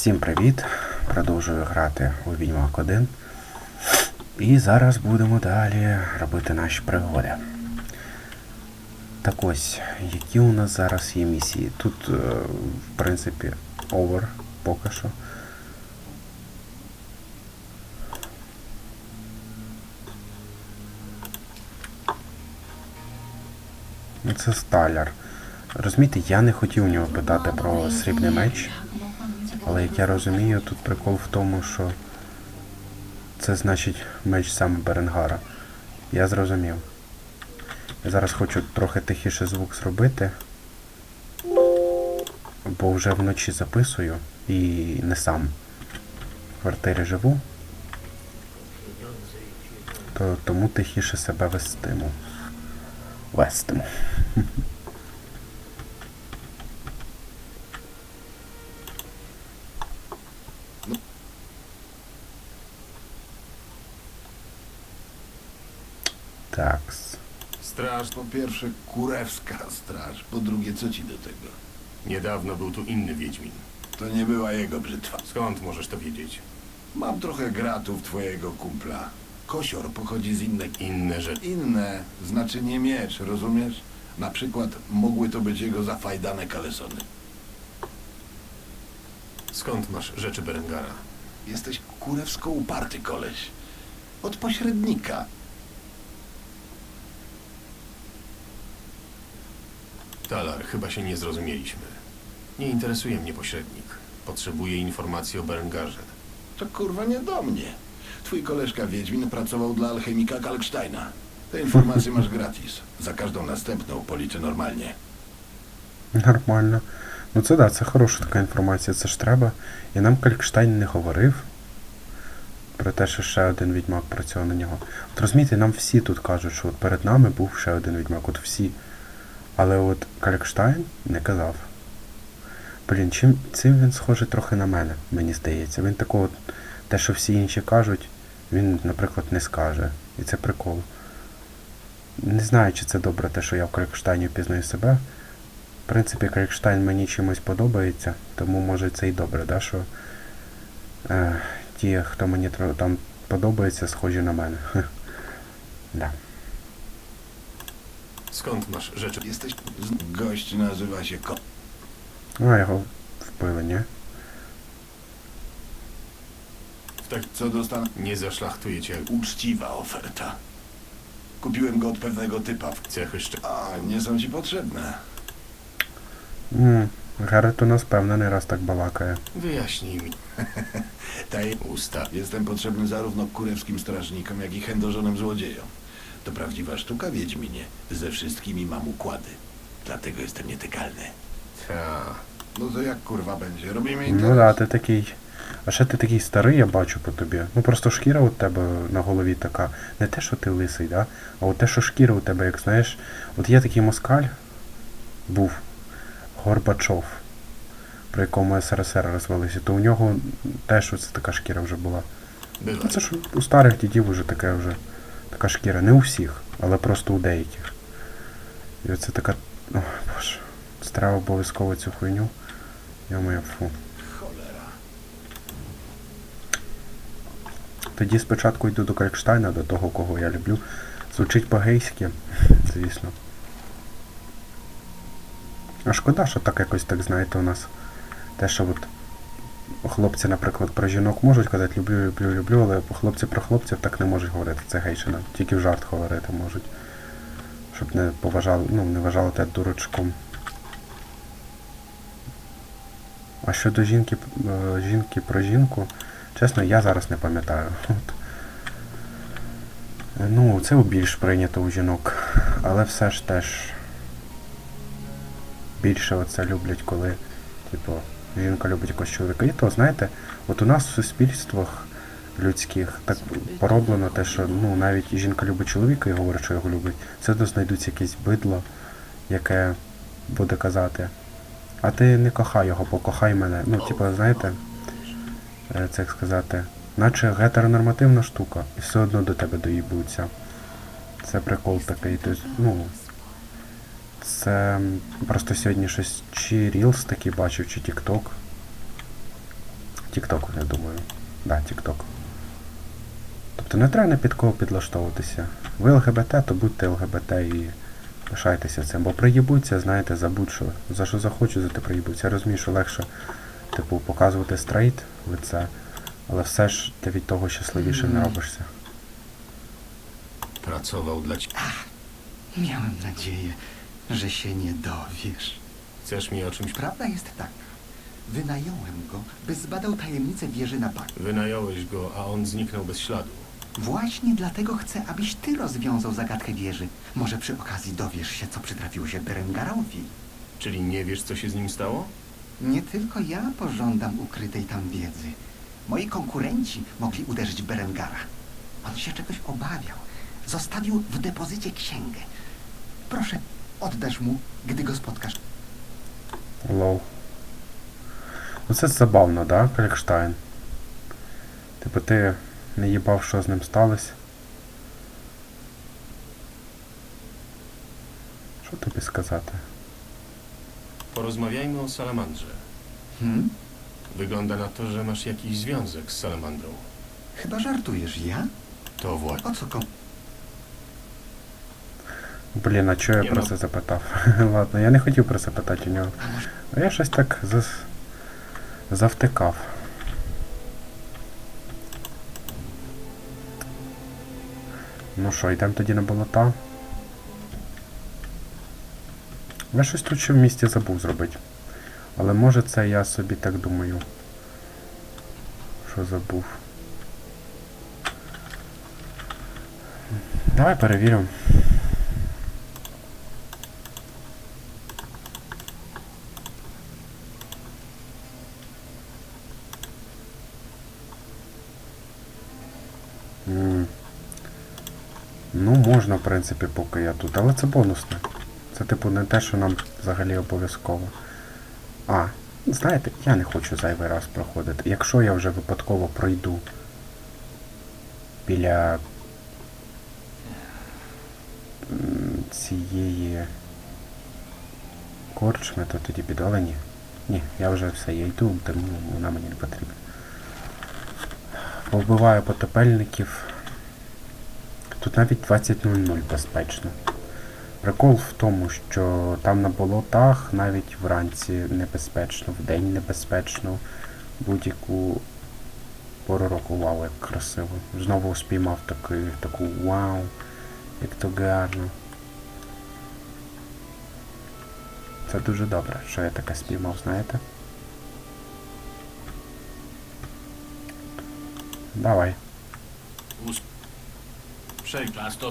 Всім привіт! Продовжую грати у Відьмак 1. І зараз будемо далі робити наші пригоди. Так ось, які у нас зараз є місії? Тут, е, в принципі, овер поки що. Це сталяр. Розумієте, я не хотів у нього питати про срібний меч. Але як я розумію, тут прикол в тому, що це значить меч саме Беренгара. Я зрозумів. Я зараз хочу трохи тихіше звук зробити. Бо вже вночі записую і не сам в квартирі живу. То, тому тихіше себе вестиму. Вестиму. Po pierwsze, kurewska straż. Po drugie, co ci do tego? niedawno był tu inny Wiedźmin. To nie była jego brzytwa. Skąd możesz to wiedzieć? Mam trochę gratów twojego kumpla. Kosior pochodzi z innej... Inne rzeczy. Inne znaczy nie miecz, rozumiesz? Na przykład mogły to być jego zafajdane kalesony. Skąd masz rzeczy Berengara? Jesteś kurewsko uparty koleś. Od pośrednika. Talar, chyba się nie zrozumieliśmy. Nie interesuje mnie pośrednik. Potrzebuję informacji o Berengarze. To kurwa nie do mnie. Twój koleżka Wiedźmin pracował dla alchemika Kalksteina. Te informacje masz gratis. Za każdą następną policzę normalnie. Нормально. Ну це да, це хороша така інформація, це ж треба. І нам Калькштайн не говорив про те, що ще один відьмак працював на нього. От розумієте, нам всі тут кажуть, що от перед нами був ще один відьмак, от всі. Але от Калькштайн не казав. Блін, чим цим він схожий трохи на мене, мені здається. Він такого, те, що всі інші кажуть, він, наприклад, не скаже. І це прикол. Не знаю, чи це добре, те, що я в Калькштайні впізнаю себе. В принципі, Крейкштайн мені чимось подобається, тому може це і добре, да, що е, ті, хто мені там подобається, схожі на мене. да. Skąd masz rzeczy? Jesteś... Gość nazywa się Ko... No, jako wpływy, nie? Tak, co dostanę? Nie zaszlachtuję cię. Uczciwa oferta. Kupiłem go od pewnego typa w cechy szczy... A, nie są ci potrzebne. Mm, Harry to nas pewnie nieraz tak balakaje. Wyjaśnij mi. Daj usta. Jestem potrzebny zarówno kurewskim strażnikom, jak i chędożonym złodziejom. To prawdziwa sztuka, Wiedźminie. Ze wszystkimi mam układy. Dlatego jestem nietykalny. Ta. No to jak kurwa będzie? Robimy Ну interes? да, ти такий. А ще ти такий старий, я бачу по тобі. Ну просто шкіра у тебе на голові така. Не те, що ти лисий, да? а от те, що шкіра у тебе, як знаєш. От є такий москаль, був Горбачов, при якому СРСР розвалися, то у нього теж оце така шкіра вже була. Ну, Це ж у старих дідів вже таке вже така шкіра. Не у всіх, але просто у деяких. І оце така. О, боже. Треба обов'язково цю хуйню. Моя фу. Тоді спочатку йду до Калькштайна, до того, кого я люблю. Звучить по-гейськи, звісно. А шкода, що так якось так, знаєте, у нас те, що от хлопці, наприклад, про жінок можуть казати люблю, люблю, люблю, але хлопці про хлопців так не можуть говорити. Це гейщина. Тільки в жарт говорити можуть. Щоб не поважали, ну, не вважали тебе дурачком. А щодо жінки, е, жінки про жінку, чесно, я зараз не пам'ятаю. Ну, це більш прийнято у жінок. Але все ж теж більше оце люблять, коли, типу, жінка любить якогось чоловіка. І то, знаєте, от у нас в суспільствах людських так пороблено те, що ну, навіть жінка любить чоловіка і говорить, що його любить, все одно знайдуться якесь бидло, яке буде казати. А ти не кохай його, покохай мене. Ну, типу, знаєте, е, це як сказати, наче гетеронормативна штука, і все одно до тебе доїбуться. Це прикол такий. Тобто, ну, це просто сьогодні щось чи Reels такий бачив, чи TikTok. Тікток, я думаю. Да, Тікток. Тобто не треба ні під кого підлаштовуватися. Ви ЛГБТ, то будьте ЛГБТ і пишайтеся цим. Бо приїбуться, знаєте, забудь, що за що захочуть, за те приїбуться. Я розумію, що легше, типу, показувати стрейт лице, але все ж ти від того щасливіше не робишся. Dla ciebie. Miałem nadzieję, że się nie dowiesz. Chcesz mi o czymś... Prawda jest taka. Wynająłem go, by zbadał tajemnicę wieży na Pak. Wynająłeś go, a on zniknął bez śladu. Właśnie dlatego chcę, abyś ty rozwiązał zagadkę wieży. Może przy okazji dowiesz się, co przytrafiło się Berengarowi. Czyli nie wiesz, co się z nim stało? Nie tylko ja pożądam ukrytej tam wiedzy. Moi konkurenci mogli uderzyć Berengara. On się czegoś obawiał. Zostawił w depozycie księgę. Proszę, oddasz mu, gdy go spotkasz. Лол. Ну це забавно, да, Калькштайн? Типу ти не їбав, що з ним сталося. Що тобі сказати? Porozmawiajmy o salamandrze. Hmm? Wygląda na to, że masz jakiś związek z salamandrą. Chyba żartujesz, ja? To właśnie. O co kom... Блін, а чого я про ну- це запитав? Ладно, я не хотів про це питати у нього. А я щось так зас... завтикав. Ну що, йдемо тоді на болота? Я щось тут ще в місті забув зробити. Але може це я собі так думаю. Що забув. Давай перевіримо. М. Ну, можна, в принципі, поки я тут, але це бонусне. Це, типу, не те, що нам взагалі обов'язково. А, знаєте, я не хочу зайвий раз проходити. Якщо я вже випадково пройду біля цієї корчми, то тоді піду. Ні, я вже все, я йду, тому вона мені не потрібна. Повбиваю потопельників. Тут навіть 20.00 безпечно. Прикол в тому, що там на болотах навіть вранці небезпечно, вдень небезпечно, будь-яку пору року вау, як красиво. Знову спіймав такий, таку вау, як то гарно. Це дуже добре, що я таке спіймав, знаєте? Давай. Przeklasz to...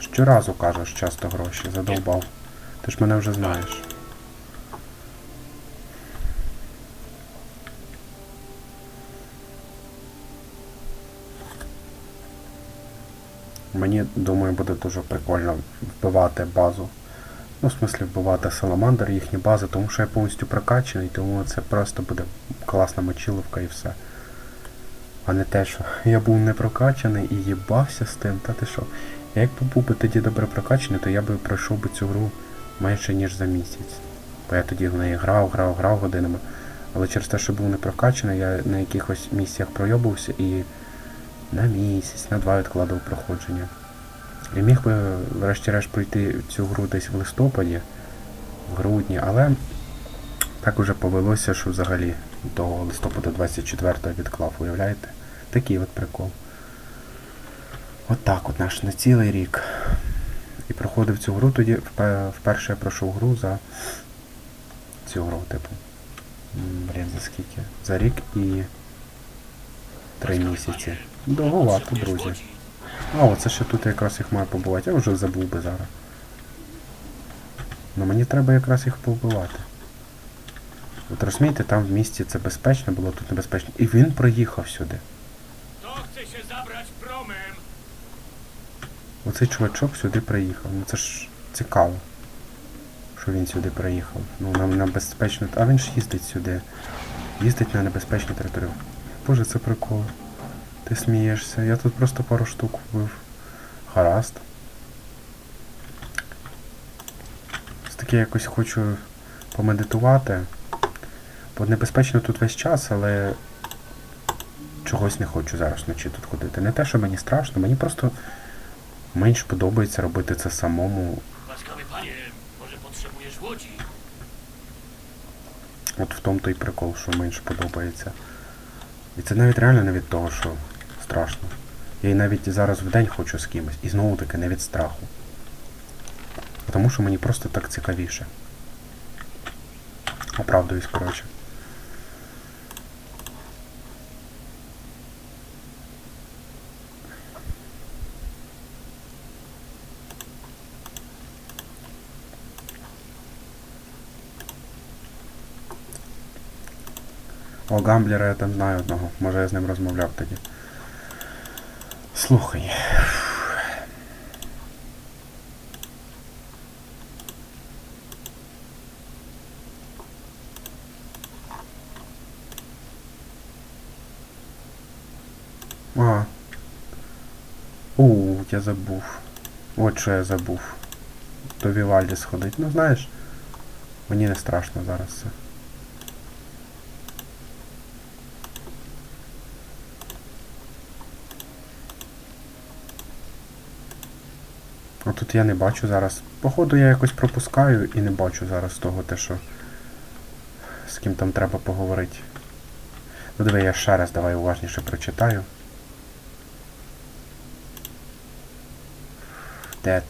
Щоразу кажеш часто гроші, задовбав. Ти ж мене вже знаєш. Мені, думаю, буде дуже прикольно вбивати базу. Ну, в смислі, вбивати саламандр, їхні бази, тому що я повністю прокачаний, тому це просто буде класна мочиловка і все. А не те, що я був не прокачаний і їбався з тим, та ти що. Я якби був би тоді добре прокачаний, то я би пройшов би цю гру менше ніж за місяць. Бо я тоді в неї грав, грав, грав годинами. Але через те, що був не прокачаний, я на якихось місіях пройобувався і на місяць, на два відкладав проходження. І міг би, врешті-решт, пройти цю гру десь в листопаді, в грудні, але так уже повелося, що взагалі до листопада 24-го відклав, уявляєте? Такий от прикол. От так от наш на цілий рік. І проходив цю гру тоді, вперше я пройшов гру за цю гру, типу. Блін, за скільки? За рік і три місяці. Довгувато, друзі. А, оце ще тут якраз їх маю побувати. Я вже забув би зараз. Ну мені треба якраз їх повбивати. От розумієте, там в місті це безпечно було, тут небезпечно. І він проїхав сюди. Оцей чувачок сюди приїхав. Ну це ж цікаво. Що він сюди приїхав. Ну нам на безпечну. А він ж їздить сюди. Їздить на небезпечну територію. Боже, це прикол. Ти смієшся. Я тут просто пару штук вбив. Гаразд. Ось таки якось хочу помедитувати. Бо небезпечно тут весь час, але чогось не хочу зараз вночі тут ходити. Не те, що мені страшно, мені просто менш подобається робити це самому. Panie, może potrzebujesz łodzi? От в тому той прикол, що менш подобається. І це навіть реально не від того, що страшно. Я і навіть зараз в день хочу з кимось. І знову таки не від страху. Тому що мені просто так цікавіше. Оправдуюсь, коротше. О, Гамблера я там знаю одного. Може я з ним розмовляв тоді. Слухай. А. У, я забув. От що я забув. До Вівальді сходить. Ну знаєш, мені не страшно зараз це. Я не бачу зараз. Походу я якось пропускаю і не бачу зараз того те, що з ким там треба поговорити. Ну диви, я ще раз давай уважніше прочитаю. Де?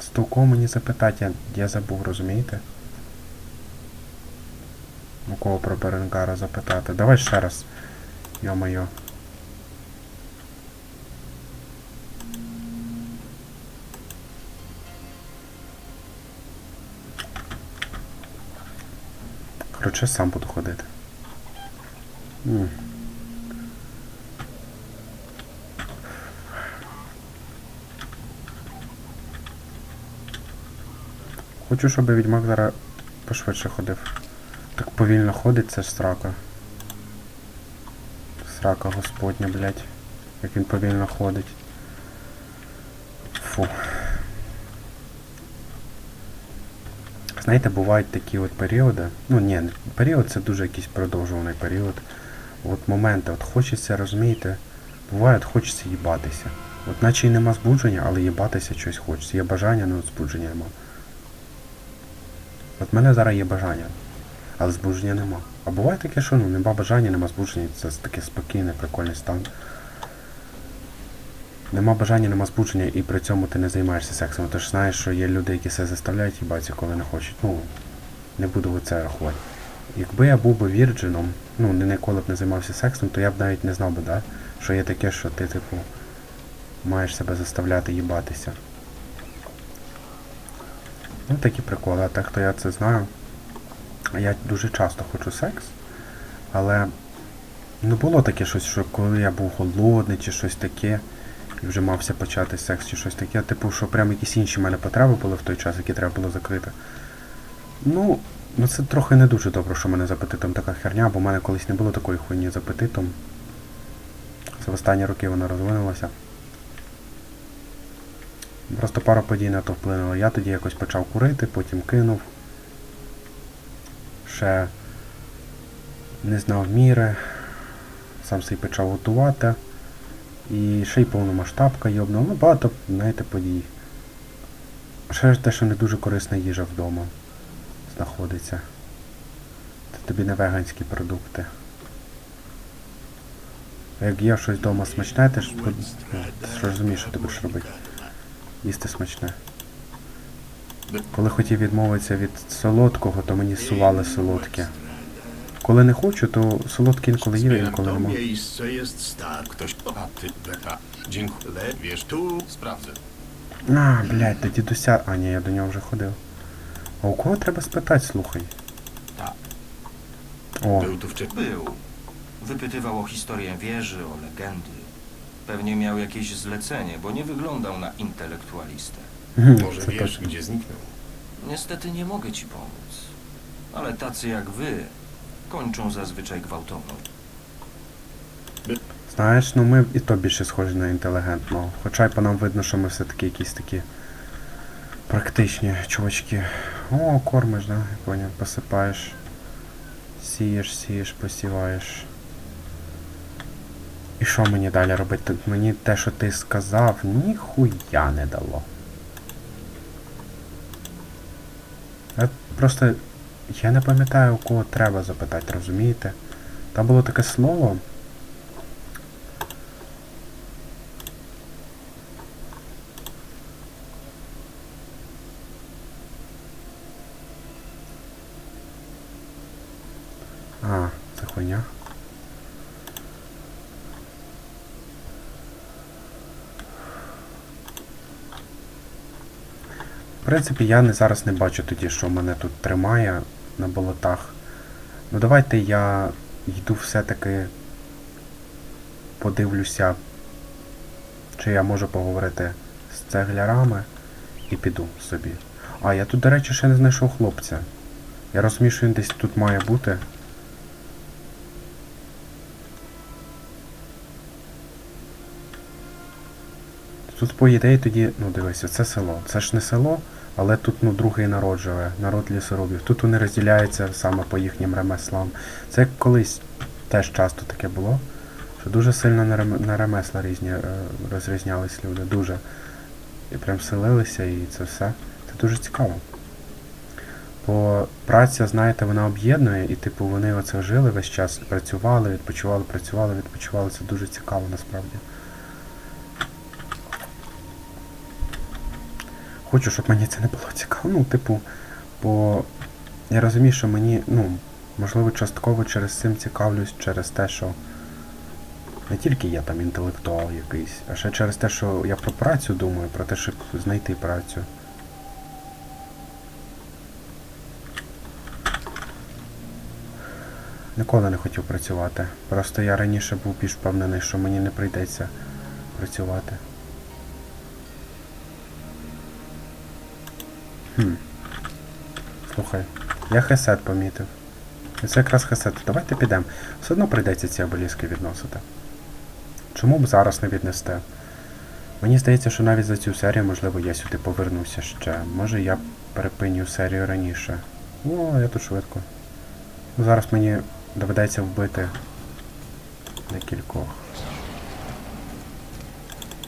З того мені запитати, я, я забув, розумієте? У кого про Беренгара запитати? Давай ще раз. Йо-моє. Коротше, сам буду ходити. Хочу, щоб відьмак зараз пошвидше ходив. Так повільно ходить, це ж срака. Срака господня, блядь. Як він повільно ходить. Фу. Знаєте, бувають такі от періоди. Ну ні, період це дуже якийсь продовжуваний період. От моменти, от хочеться, розумієте, буває, от хочеться їбатися. От наче й нема збудження, але їбатися щось хочеться. Є бажання, але збудження нема. От в мене зараз є бажання, але збудження нема. А буває таке, що ну, нема бажання, нема збудження, це таке спокійний, прикольний стан. Нема бажання, нема збудження, і при цьому ти не займаєшся сексом. Ти ж знаєш, що є люди, які себе заставляють їбатися, коли не хочуть. Ну, не буду це рахувати. Якби я був би вірджином, ну, не ніколи б не займався сексом, то я б навіть не знав би, да? що є таке, що ти, типу, маєш себе заставляти їбатися. Ну, такі приколи, а так то я це знаю. Я дуже часто хочу секс, але ну було таке щось, що коли я був голодний чи щось таке, вже мався почати секс чи щось таке, типу, що прям якісь інші мене потреби були в той час, які треба було закрити. Ну, ну це трохи не дуже добре, що в мене з апетитом така херня, бо в мене колись не було такої хуйні з апетитом. Це в останні роки вона розвинулася. Просто пара подій на то вплинула. Я тоді якось почав курити, потім кинув. Ще не знав міри. Сам собі почав готувати. І ще й повномасштабка йобнула. Ну, багато, знаєте, подій. Ще ж те, що не дуже корисна їжа вдома знаходиться. Це тобі не веганські продукти. А Як є щось вдома смачне, ти ж, ти ж розумієш, що ти будеш робити. Їсти смачне. Коли хотів відмовитися від солодкого, то мені сували солодке. Коли не хочу, то солодке інколи їв, інколи To не можу. miejsce jest sta. Ktoś... A ty, beta. Dziękuję. Wiesz, tu sprawdzę. А, блядь, до дідуся. А, ні, я до нього вже ходив. А у кого треба спитати, слухай? Так. О, Był tu wcześniej. Był. Wypytywał o historię wieży, o legendy. Pewnie miał jakieś zlecenie, bo nie wyglądał na intelektualistę. Może це wiesz, точно. gdzie zniknął. Niestety nie mogę ci pomóc. Ale tacy jak wy kończą zazwyczaj gwałtowną. Знаєш, ну ми і то більше схожі на інтелігентного. Хоча й по нам видно, що ми все-таки якісь такі Практичні чувачки. О, кормиш, да? Я поняв, посипаєш. Сієш, сієш, посіваєш. І що мені далі робити? Мені те, що ти сказав, ніхуя не дало. Я просто. Я не пам'ятаю, у кого треба запитати, розумієте? Там було таке слово. А, це хуйня. В принципі, я не, зараз не бачу тоді, що мене тут тримає на болотах. Ну давайте я йду все-таки подивлюся, чи я можу поговорити з цеглярами і піду собі. А, я тут, до речі, ще не знайшов хлопця. Я розумію, що він десь тут має бути. Тут, по ідеї, тоді, ну дивися, це село. Це ж не село, але тут ну, другий народ живе, народ лісорубів. Тут вони розділяються саме по їхнім ремеслам. Це колись теж часто таке було, що дуже сильно на, ремесла різні е, розрізнялись люди. Дуже. І прям селилися і це все. Це дуже цікаво. Бо праця, знаєте, вона об'єднує, і типу вони оце жили весь час, працювали, відпочивали, працювали, відпочивали. Це дуже цікаво насправді. Хочу, щоб мені це не було цікаво. Ну, типу, бо я розумію, що мені, ну, можливо, частково через цим цікавлюсь, через те, що не тільки я там інтелектуал якийсь, а ще через те, що я про працю думаю, про те, щоб знайти працю. Ніколи не хотів працювати. Просто я раніше був більш впевнений, що мені не прийдеться працювати. Хм. Слухай, я хесет помітив. Це якраз хесет. Давайте підемо. Все одно прийдеться ці обеліски відносити. Чому б зараз не віднести? Мені здається, що навіть за цю серію, можливо, я сюди повернуся ще. Може я перепиню серію раніше. О, я тут швидко. Зараз мені доведеться вбити декількох.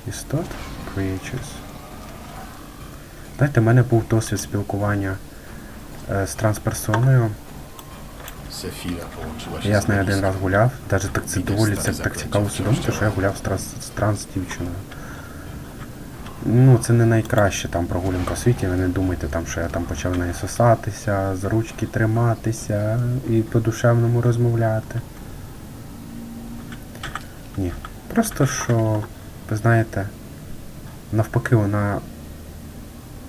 Істот? Creatures. Знаєте, в мене був досвід спілкування е, з трансперсоною. Я з нею один раз гуляв, навіть так це доволі це так цікаво усвідомити, що я гуляв з транс, з транс-дівчиною. Ну, це не найкраща там прогулянка в світі, ви не думайте там, що я там почав нею сосатися, за ручки триматися і по-душевному розмовляти. Ні. Просто що, ви знаєте, навпаки вона.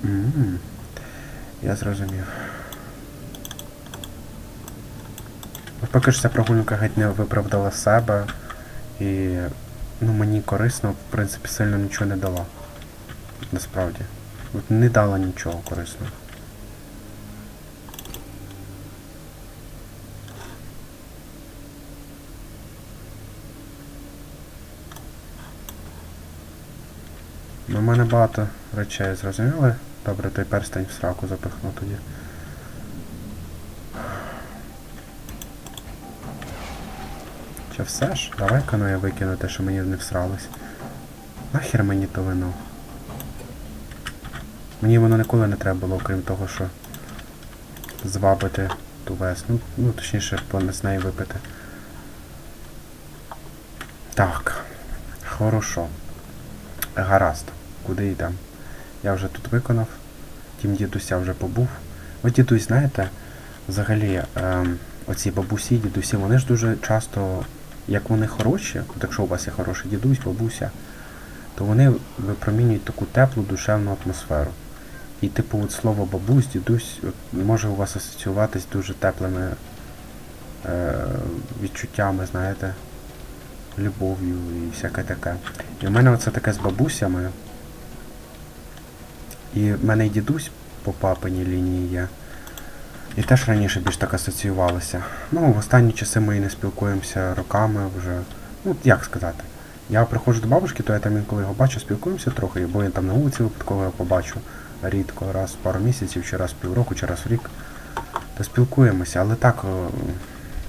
М, Я зрозумів. Поки ж ця прогулянка геть не виправдала себе і ну, мені корисно, в принципі, сильно нічого не дала. Насправді. От не дала нічого корисного. Ну, в мене багато речей зрозуміли. Добре, той перстень в сраку запихну тоді. Чи все ж? Давай-ка ну я викину те, що мені не всралось. Нахер мені то вино? Мені воно ніколи не треба було, крім того, що звабити ту весну. Ну, точніше, з неї випити. Так. Хорошо. Гаразд. Куди йдемо? Я вже тут виконав. Тім дідуся вже побув. От дідусь, знаєте, взагалі, ем, оці бабусі, дідусі, вони ж дуже часто, як вони хороші, от якщо у вас є хороший дідусь, бабуся, то вони випромінюють таку теплу душевну атмосферу. І типу от слово бабусь, дідусь от, може у вас асоціюватись дуже теплими е, відчуттями, знаєте, любов'ю і всяке таке. І в мене оце таке з бабусями. І в мене і дідусь по папиній лінії є. І теж раніше більш так асоціювалося. Ну, в останні часи ми і не спілкуємося роками вже. Ну, як сказати. Я приходжу до бабушки, то я там інколи його бачу, спілкуємося трохи, бо я там на вулиці випадково його побачу. рідко, раз в пару місяців, чи раз в півроку, чи раз в рік, то спілкуємося. Але так,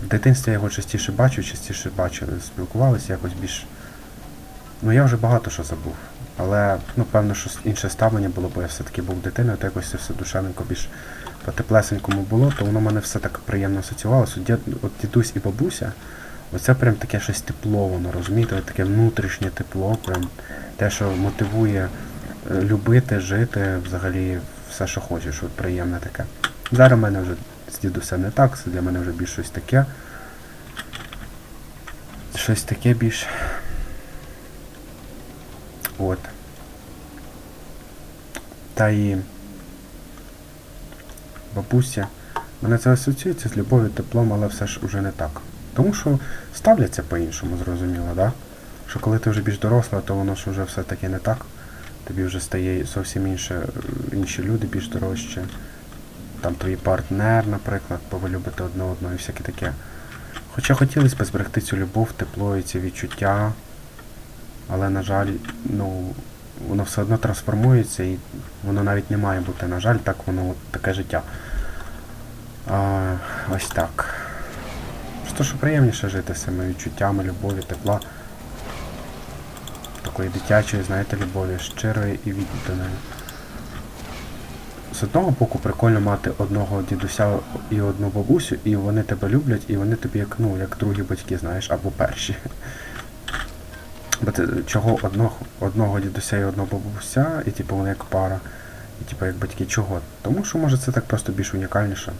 в дитинстві я його частіше бачу, частіше бачили, спілкувалися якось більш. Ну я вже багато що забув. Але ну, певно, що інше ставлення було, бо я все-таки був дитиною, то якось це все душевненько більш по теплесенькому було, то воно мене все так приємно асоціювалося. От, от дідусь і бабуся, оце прям таке щось тепло, воно, розумієте, таке внутрішнє тепло, прям те, що мотивує е, любити, жити, взагалі все, що хочеш, от приємне таке. Зараз в мене вже з дідусем не так, це для мене вже більш щось таке. Щось таке більш. От. Та і бабуся. Мене це асоціюється з любов'ю, теплом, але все ж уже не так. Тому що ставляться по-іншому, зрозуміло, да? Що коли ти вже більш доросла, то воно ж вже все-таки не так. Тобі вже стає зовсім інше, інші люди більш дорожчі. Там твій партнер, наприклад, бо ви любите одне одного і всяке таке. Хоча хотілося б зберегти цю любов, тепло і ці відчуття, але, на жаль, ну, воно все одно трансформується і воно навіть не має бути, на жаль, так воно таке життя. А, ось так. Що приємніше жити з цими відчуттями, любові, тепла. Такої дитячої, знаєте, любові, щирої і відданої. З одного боку прикольно мати одного дідуся і одну бабусю, і вони тебе люблять, і вони тобі як, ну, як другі батьки, знаєш, або перші. Ти, чого одного, одного дідуся і одного бабуся, і типу вони як пара, і типу як батьки, чого? Тому що може це так просто більш унікальніше.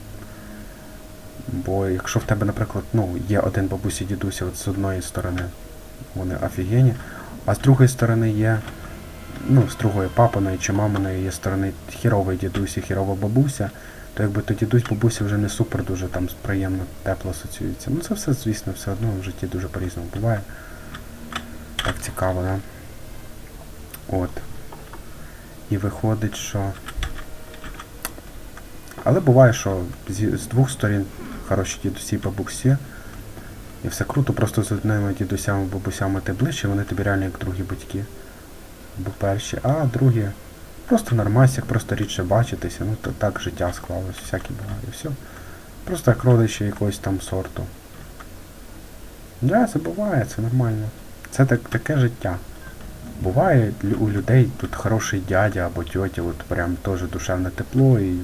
Бо якщо в тебе, наприклад, ну, є один бабуся і дідуся от з одної сторони, вони офігенні, а з другої сторони є, ну, з другої папиної чи маминої є сторони хіровий дідусь і хірова бабуся, то якби то дідусь бабуся вже не супер дуже там приємно, тепло асоціюється. Ну це все, звісно, все одно в житті дуже по-різному буває. Так цікаво, да? От. І виходить, що. Але буває, що з двох сторін хороші дідусі і бабусі. І все круто, просто з одними дідусями, бабусями ти ближче, вони тобі реально як другі батьки. Бо перші, а другі просто нормасик, просто рідше бачитися, ну то так життя склалось, всяке буває, і все. Просто як родичі якогось там сорту. Да, це буває, це нормально. Це так, таке життя. Буває у людей тут хороший дядя або тьотя, от прям теж душевне тепло і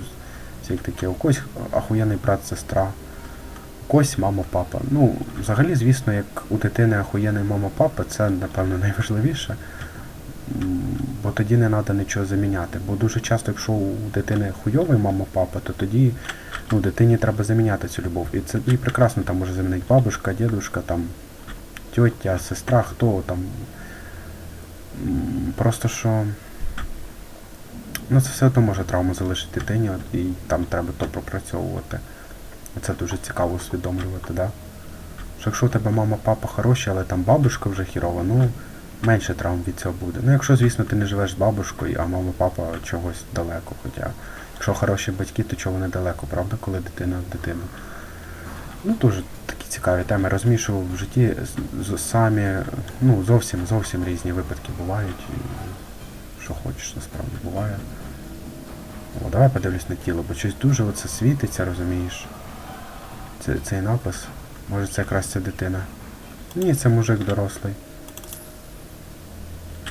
всяке таке. У когось ахуєнний брат, сестра, у когось мама, папа. Ну, взагалі, звісно, як у дитини ахуєнний мама, папа, це, напевно, найважливіше. Бо тоді не треба нічого заміняти. Бо дуже часто, якщо у дитини хуйовий мама, папа, то тоді ну, дитині треба заміняти цю любов. І це і прекрасно там може замінити бабушка, дідушка, там, тьотя, сестра, хто там. Просто що. Ну, це все одно може травму залишити дитині, і там треба то пропрацьовувати. Це дуже цікаво усвідомлювати, да? Що якщо у тебе мама, папа хороші, але там бабушка вже хірова, ну менше травм від цього буде. Ну, якщо, звісно, ти не живеш з бабушкою, а мама, папа чогось далеко. Хоча, якщо хороші батьки, то чого вони далеко, правда, коли дитина в дитину. Ну, дуже цікаві теми. Що в житті самі, ну, зовсім, зовсім різні випадки бувають. І що хочеш, насправді буває. О, давай подивлюсь на тіло, бо щось дуже оце світиться, розумієш. Це, цей напис. Може це якраз ця дитина. Ні, це мужик дорослий.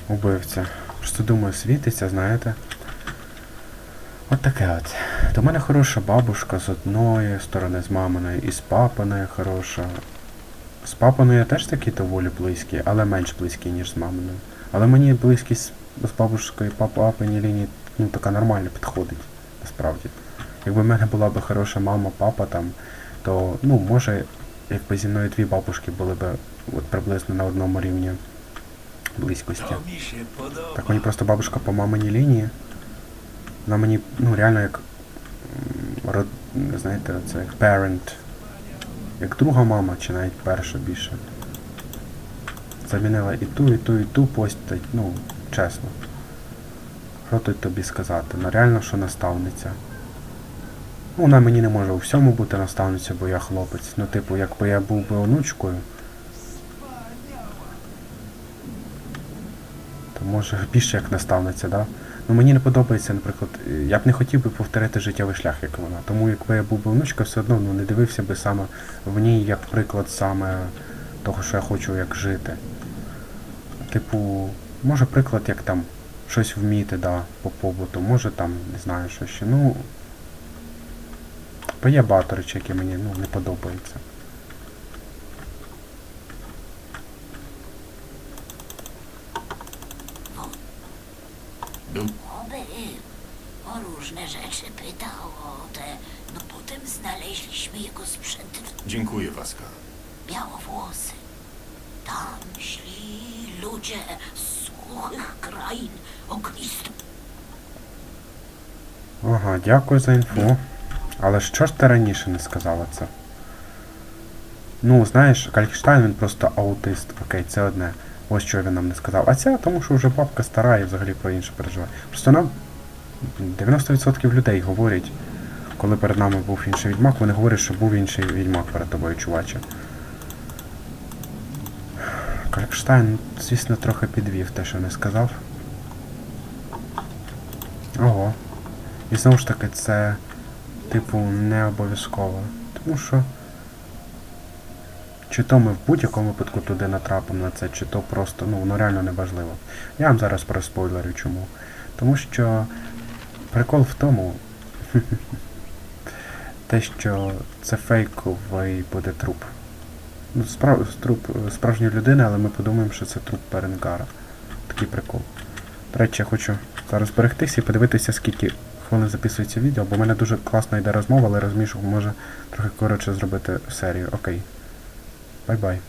Убивця. Просто думаю, світиться, знаєте. От таке от. До мене хороша бабушка з одної сторони, з маминої, і з папиною хороша. З папиною я теж такий доволі близький, але менш близький, ніж з маминою. Але мені близькість з бабушкою по папиній лінії ну, така нормально підходить, насправді. Якби в мене була б хороша мама, папа там, то ну, може, якби зі мною дві бабушки були б от приблизно на одному рівні близькості. Так мені просто бабушка по маминій лінії. Вона мені, ну, реально як. знаєте, це як parent. Як друга мама, чи навіть перша більше. Замінила і ту, і ту, і ту постать, ну, чесно. Що тут тобі сказати? Ну реально, що наставниця. Ну, вона мені не може у всьому бути наставницею, бо я хлопець. Ну, типу, якби я був би онучкою, то може більше як наставниця, да? Ну мені не подобається, наприклад, е, я б не хотів би повторити життєвий шлях, як вона. Тому якби я був би внучка, все одно ну, не дивився би саме в ній як приклад саме того, що я хочу як жити. Типу, може приклад, як там щось вміти, да, по побуту, може там, не знаю, що ще. Ну. Бо є багато речей, які мені ну, не подобаються. Dziękuję, Waska. białowłosy. Tam szli ludzie z suchych krain ognistych. Ага, дякую за інфу. Але що ж ти раніше не сказала це? Ну, знаєш, Калькштайн він просто аутист. Окей, це одне. Ось що він нам не сказав. А ця, тому що вже бабка стара і взагалі про інше переживає. Просто нам 90% людей говорять, коли перед нами був інший відьмак, вони говорять, що був інший відьмак перед тобою, чуваче. Калькштайн, звісно, трохи підвів те, що не сказав. Ого. І знову ж таки, це, типу, не обов'язково. Тому що. Чи то ми в будь-якому випадку туди натрапимо на це, чи то просто, ну, воно реально не важливо. Я вам зараз проспойлерю чому. Тому що прикол в тому, те, що це фейковий буде труп. Ну, справ, труп е, справжньої людини, але ми подумаємо, що це труп Перенгара. Такий прикол. До речі, я хочу зараз зберегтися і подивитися, скільки хвилин записується відео, бо в мене дуже класно йде розмова, але розумію, що може трохи коротше зробити серію. Окей. Бай-бай.